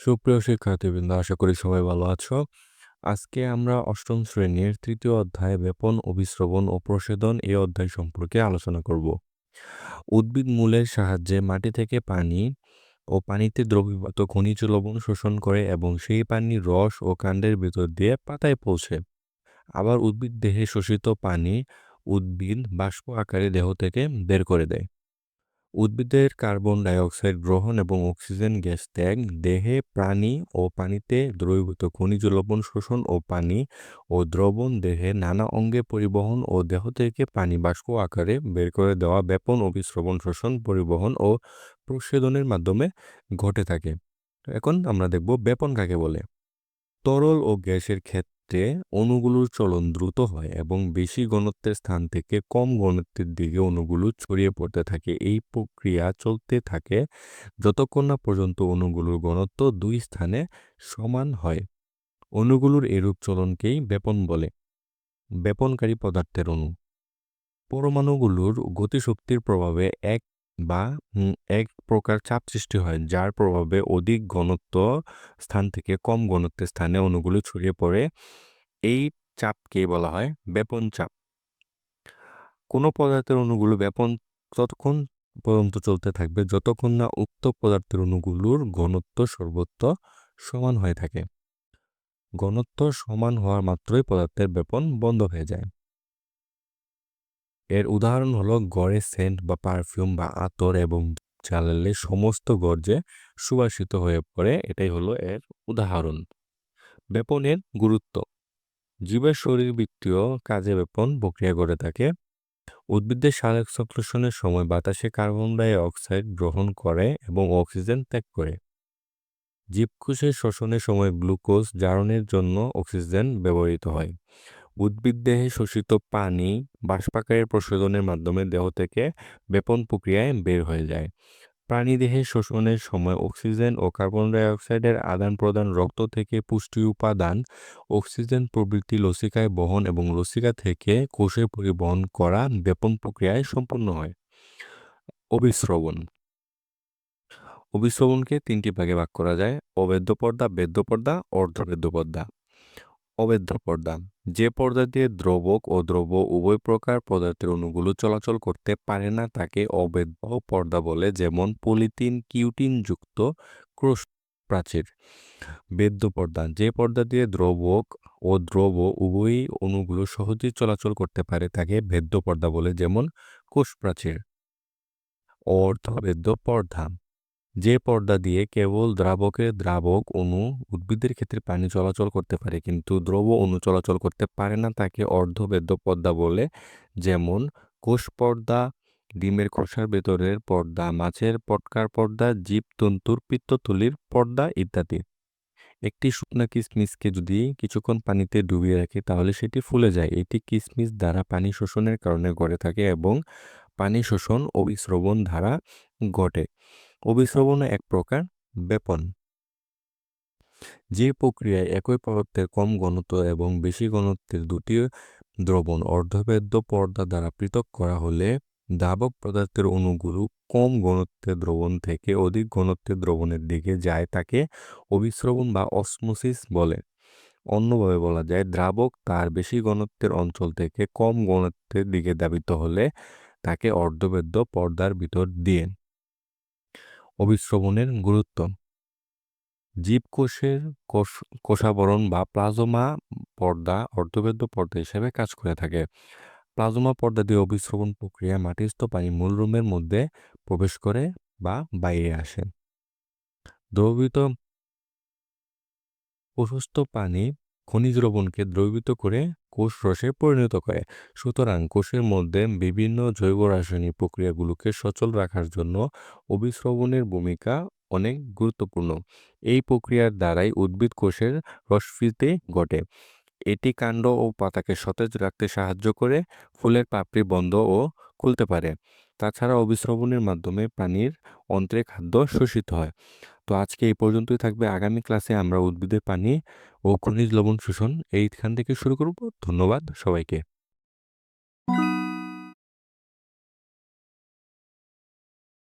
সুপ্রিয় শিক্ষার্থীবৃন্দ, আশা করি সবাই ভালো আছো। আজকে আমরা অষ্টম শ্রেণির তৃতীয় অধ্যায় বেপন, অভিশ্রবণ ও প্রসেদন এই অধ্যায় সম্পর্কে আলোচনা করব। উদ্ভিদ মূলের সাহায্যে মাটি থেকে পানি ও পানিতে দ্রবীভূত খনিজ লবণ শোষণ করে এবং সেই পানির রস ও কাণ্ডের ভিতর দিয়ে পাতায় পৌঁছে। আবার উদ্ভিদ দেহে শোষিত পানি উদ্ভিদ বাষ্প আকারে দেহ থেকে বের করে দেয়। উদ্ভিদের কার্বন ডাইঅক্সাইড গ্রহণ এবং অক্সিজেন গ্যাস ত্যাগ, দেহে প্রাণী ও পানিতে দ্রবীভূত খনিজ লবণ শোষণ ও পানি ও দ্রবণ দেহে নানা অঙ্গে পরিবহন ও দেহ থেকে পানি বাষ্প আকারে বের করে দেওয়া ব্যাপন অভিশ্রবণ শোষণ, পরিবহন ও প্রসেদনের মাধ্যমে ঘটে থাকে। এখন আমরা দেখব ব্যাপন কাকে বলে। তরল ও গ্যাসের ক্ষেত্রে ক্ষেত্রে অণুগুলোর চলন দ্রুত হয় এবং বেশি ঘনত্বের স্থান থেকে কম ঘনত্বের দিকে অণুগুলো ছড়িয়ে পড়তে থাকে। এই প্রক্রিয়া চলতে থাকে যতক্ষণ না পর্যন্ত অণুগুলোর ঘনত্ব দুই স্থানে সমান হয়। অণুগুলোর এরূপ চলনকেই ব্যাপন বলে। ব্যাপনকারী পদার্থের অণু। পরমাণুগুলোর গতিশক্তির প্রভাবে এক বা এক প্রকার চাপ সৃষ্টি হয়, যার প্রভাবে অধিক ঘনত্ব স্থান থেকে কম ঘনত্বের স্থানে অণুগুলো ছড়িয়ে পড়ে। এই চাপকে বলা হয় ব্যাপন চাপ। কোনো পদার্থের অণুগুলো ব্যাপন ততক্ষণ পর্যন্ত চলতে থাকবে যতক্ষণ না উক্ত পদার্থের অণুগুলোর ঘনত্ব সর্বত্র সমান হয়ে থাকে। ঘনত্ব সমান হওয়ার মাত্রই পদার্থের ব্যাপন বন্ধ হয়ে যায়। এর উদাহরণ হলো গড়ে সেন্ট বা পারফিউম বা আতর এবং জ্বালালে সমস্ত গর্জে সুবাসিত হয়ে পড়ে, এটাই হলো এর উদাহরণ। ব্যাপনের গুরুত্ব। জীবের শরীরবৃত্তীয় কাজে ব্যাপন প্রক্রিয়া করে থাকে। উদ্ভিদের সালোক সংশ্লেষণের সময় বাতাসে কার্বন ডাই অক্সাইড গ্রহণ করে এবং অক্সিজেন ত্যাগ করে। জীবকোষের শ্বসনের সময় গ্লুকোজ জারণের জন্য অক্সিজেন ব্যবহৃত হয়। উদ্ভিদ দেহে শোষিত পানি বাষ্পাকারের প্রশোধনের মাধ্যমে দেহ থেকে বেপন প্রক্রিয়ায় বের হয়ে যায়। প্রাণীদেহে শোষণের সময় অক্সিজেন ও কার্বন ডাইঅক্সাইডের আদান প্রদান রক্ত থেকে পুষ্টি উপাদান, অক্সিজেন প্রভৃতি লসিকায় বহন এবং লসিকা থেকে কোষে পরিবহন করা বেপন প্রক্রিয়ায় সম্পন্ন হয়। অবিশ্রবণ অবিশ্রবণকে তিনটি ভাগে ভাগ করা যায় অবেদ্য পর্দা, বেদ্য পর্দা, অর্ধবেদ্য পর্দা। অবেদ্য পর্দা। যে পর্দা দিয়ে দ্রবক ও দ্রব উভয় প্রকার পদার্থের অণুগুলো চলাচল করতে পারে না, তাকে অবেদ্য পর্দা বলে, যেমন পলিথিন, কিউটিন যুক্ত ক্রোশ প্রাচীর। বেদ্য পর্দা, যে পর্দা দিয়ে দ্রবক ও দ্রব উভয়ই অণুগুলো সহজেই চলাচল করতে পারে, তাকে বেদ্য পর্দা বলে, যেমন কোষ প্রাচীর। অর্ধবেদ্য পর্দা। যে পর্দা দিয়ে কেবল দ্রাবকে দ্রাবক অণু উদ্ভিদের ক্ষেত্রে পানি চলাচল করতে পারে, কিন্তু দ্রব অণু চলাচল করতে পারে না, তাকে অর্ধবেদ্য পর্দা বলে। যেমন কোষ পর্দা, ডিমের খোসার ভেতরের পর্দা, মাছের পটকার পর্দা জীবতন্তুর পিত্তথলির পর্দা ইত্যাদি। একটি শুকনা কিসমিসকে যদি কিছুক্ষণ পানিতে ডুবিয়ে রাখে, তাহলে সেটি ফুলে যায়। এটি কিসমিস দ্বারা পানি শোষণের কারণে গড়ে থাকে এবং পানি শোষণ ও বিশ্রবণ ধারা ঘটে। অভিশ্রবণ এক প্রকার ব্যাপন যে প্রক্রিয়ায় একই পদার্থের কম ঘনত্ব এবং বেশি ঘনত্বের দুটি দ্রবণ অর্ধবেদ্য পর্দা দ্বারা পৃথক করা হলে দাবক পদার্থের অণুগুলো কম ঘনত্বের দ্রবণ থেকে অধিক ঘনত্বের দ্রবণের দিকে যায় তাকে অভিশ্রবণ বা অসমোসিস বলে। অন্যভাবে বলা যায়, দ্রাবক তার বেশি ঘনত্বের অঞ্চল থেকে কম ঘনত্বের দিকে দাবিত হলে তাকে অর্ধবেদ্য পর্দার ভিতর দিয়ে অভিশ্রবণের গুরুত্ব। জীবকোষের কোষ, কোষাবরণ বা প্লাজমা পর্দা অর্ধবেদ্য পর্দা হিসেবে কাজ করে থাকে। প্লাজমা পর্দা দিয়ে অভিশ্রবণ প্রক্রিয়া মাটিস্থ পানি মূলরুমের মধ্যে প্রবেশ করে বা বাইরে আসে। দ্রবীভূত প্রশস্ত পানি খনিজ লবণকে দ্রবীভূত করে কোষ রসে পরিণত করে। সুতরাং কোষের মধ্যে বিভিন্ন জৈব রাসায়নিক প্রক্রিয়াগুলোকে সচল রাখার জন্য অভিশ্রবণের ভূমিকা অনেক গুরুত্বপূর্ণ। এই প্রক্রিয়ার দ্বারাই উদ্ভিদ কোষের রসফিতে ঘটে। এটি কাণ্ড ও পাতাকে সতেজ রাখতে সাহায্য করে, ফুলের পাপড়ি বন্ধ ও খুলতে পারে। তাছাড়া অভিশ্রবণের মাধ্যমে প্রাণীর অন্ত্রে খাদ্য শোষিত হয়। তো আজকে এই পর্যন্তই থাকবে। আগামী ক্লাসে আমরা উদ্ভিদের পানি ও খনিজ লবণ শোষণ এইখান থেকে শুরু করব। ধন্যবাদ সবাইকে।